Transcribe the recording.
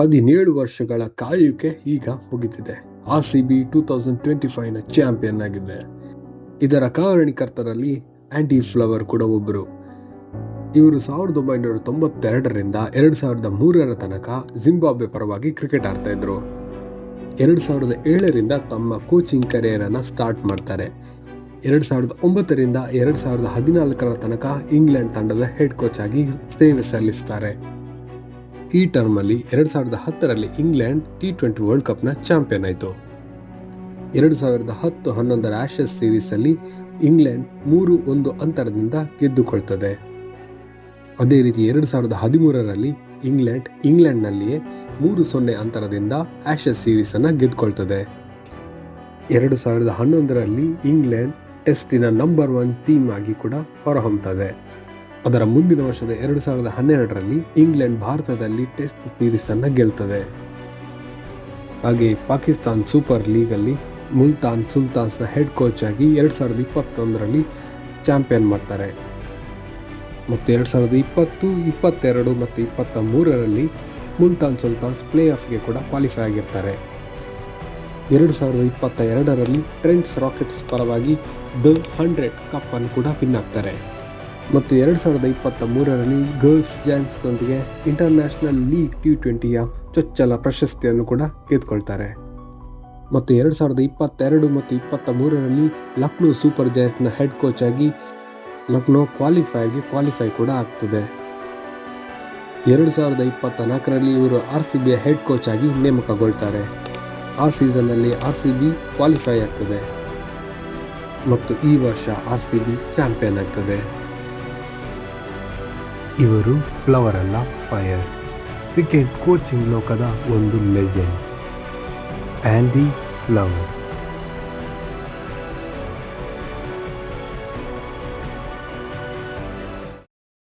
ಹದಿನೇಳು ವರ್ಷಗಳ ಕಾಯುವಿಕೆ ಈಗ ಮುಗಿದಿದೆ R C B two thousand twenty ಫೈವ್ನ champion ಆಗಿದೆ. ಇದರ ಕಾರಣಕರ್ತರಲ್ಲಿ ಆಂಟಿ ಫ್ಲವರ್ ಕೂಡ ಒಬ್ಬರು ಇವರು ಸಾವಿರದ ಒಂಬೈನೂರ ತೊಂಬತ್ತೆರಡರಿಂದ ಎರಡು ಸಾವಿರದ ಮೂರರ ತನಕ ಜಿಂಬಾಬ್ವೆ ಪರವಾಗಿ ಕ್ರಿಕೆಟ್ ಆಡ್ತಾ ಇದ್ರು. ಎರಡು ಸಾವಿರದ ಏಳರಿಂದ ತಮ್ಮ ಕೋಚಿಂಗ್ ಕರಿಯರ್ ಅನ್ನ ಸ್ಟಾರ್ಟ್ ಮಾಡ್ತಾರೆ. ಎರಡು ಸಾವಿರದ ಒಂಬತ್ತರಿಂದ ಎರಡು ಸಾವಿರದ ಹದಿನಾಲ್ಕರ ತನಕ ಇಂಗ್ಲೆಂಡ್ ತಂಡದ ಹೆಡ್ ಕೋಚ್ ಆಗಿ ಸೇವೆ ಸಲ್ಲಿಸ್ತಾರೆ. ಈ ಟರ್ಮ್ ಅಲ್ಲಿ ಎರಡು ಸಾವಿರದ ಹತ್ತರಲ್ಲಿ ಇಂಗ್ಲೆಂಡ್ ಟಿ ಟ್ವೆಂಟಿ ವರ್ಲ್ಡ್ ಕಪ್ನ ಚಾಂಪಿಯನ್ ಆಯಿತು. ಎರಡು ಸಾವಿರದ ಹತ್ತು ಹನ್ನೊಂದರ ಆಶಸ್ ಸೀರೀಸ್ ಅಲ್ಲಿ ಇಂಗ್ಲೆಂಡ್ ಮೂರು ಒಂದು ಅಂತರದಿಂದ ಗೆದ್ದುಕೊಳ್ತದೆ. ಅದೇ ರೀತಿ ಎರಡು ಸಾವಿರದ ಹದಿಮೂರರಲ್ಲಿ ಇಂಗ್ಲೆಂಡ್ ಇಂಗ್ಲೆಂಡ್ನಲ್ಲಿಯೇ ಮೂರು ಸೊನ್ನೆ ಅಂತರದಿಂದ ಆಶಸ್ ಸೀರೀಸ್ ಅನ್ನ ಗೆದ್ದುಕೊಳ್ತದೆ. ಎರಡು ಸಾವಿರದ ಹನ್ನೊಂದರಲ್ಲಿ ಇಂಗ್ಲೆಂಡ್ ಟೆಸ್ಟಿನ ನಂಬರ್ ಒನ್ ಟೀಮ್ ಆಗಿ ಕೂಡ ಹೊರಹೊಮ್ಮುತ್ತದೆ ಅದರ ಮುಂದಿನ ವರ್ಷದ ಎರಡು ಸಾವಿರದ ಹನ್ನೆರಡರಲ್ಲಿ ಇಂಗ್ಲೆಂಡ್ ಭಾರತದಲ್ಲಿ ಟೆಸ್ಟ್ ಸೀರೀಸ್ ಅನ್ನು ಗೆಲ್ತದೆ. ಹಾಗೆ ಪಾಕಿಸ್ತಾನ್ ಸೂಪರ್ ಲೀಗ್ ಅಲ್ಲಿ ಮುಲ್ತಾನ್ ಸುಲ್ತಾನ್ಸ್ನ ಹೆಡ್ ಕೋಚ್ ಆಗಿ ಎರಡು ಸಾವಿರದ ಇಪ್ಪತ್ತೊಂದರಲ್ಲಿ ಚಾಂಪಿಯನ್ ಮಾಡ್ತಾರೆ. ಮತ್ತು ಎರಡು ಸಾವಿರದ ಇಪ್ಪತ್ತು, ಇಪ್ಪತ್ತೆರಡು ಮತ್ತು ಇಪ್ಪತ್ತ ಮೂರರಲ್ಲಿ ಮುಲ್ತಾನ್ ಸುಲ್ತಾನ್ಸ್ ಪ್ಲೇ ಆಫ್ಗೆ ಕೂಡ ಕ್ವಾಲಿಫೈ ಆಗಿರ್ತಾರೆ. ಎರಡು ಸಾವಿರದ ಇಪ್ಪತ್ತ ಎರಡರಲ್ಲಿ ಟ್ರೆಂಡ್ಸ್ ರಾಕೆಟ್ಸ್ ಪರವಾಗಿ ದ ಹಂಡ್ರೆಡ್ ಕಪ್ ಅನ್ನು ಕೂಡ ಪಿನ್ ಆಗ್ತಾರೆ. ಮತ್ತು ಎರಡು ಸಾವಿರದ ಇಪ್ಪತ್ತ ಮೂರರಲ್ಲಿ ಗರ್ಲ್ಸ್ ಜಾನ್ಸ್ನೊಂದಿಗೆ ಇಂಟರ್ನ್ಯಾಷನಲ್ ಲೀಗ್ ಟಿ ಟ್ವೆಂಟಿಯ ಚೊಚ್ಚಲ ಪ್ರಶಸ್ತಿಯನ್ನು ಕೂಡ ಗೆದ್ದುಕೊಳ್ತಾರೆ. ಮತ್ತು ಎರಡು ಸಾವಿರದ ಇಪ್ಪತ್ತೆರಡು ಮತ್ತು ಇಪ್ಪತ್ತ ಮೂರರಲ್ಲಿ ಲಕ್ನೋ ಸೂಪರ್ ಜಾಯಂಟ್ನ ಹೆಡ್ ಕೋಚ್ ಆಗಿ ಲಕ್ನೋ ಕ್ವಾಲಿಫೈಗೆ ಕ್ವಾಲಿಫೈ ಕೂಡ ಆಗ್ತದೆ. ಎರಡು ಸಾವಿರದ ಇಪ್ಪತ್ತ ನಾಲ್ಕರಲ್ಲಿ ಇವರು ಆರ್ ಸಿ ಬಿಯ ಹೆಡ್ ಕೋಚ್ ಆಗಿ ನೇಮಕಗೊಳ್ತಾರೆ. ಆ ಸೀಸನ್ನಲ್ಲಿ ಆರ್ ಸಿ ಬಿ ಕ್ವಾಲಿಫೈ ಆಗ್ತದೆ. ಮತ್ತು ಈ ವರ್ಷ ಆರ್ ಸಿ ಬಿ ಚಾಂಪಿಯನ್ ಆಗ್ತದೆ. ಇವರು ಫ್ಲವರ್ ಅಲ್ಲ ಫೈರ್. ಕ್ರಿಕೆಟ್ ಕೋಚಿಂಗ್ ಲೋಕದ ಒಂದು ಲೆಜೆಂಡ್. Andy flower.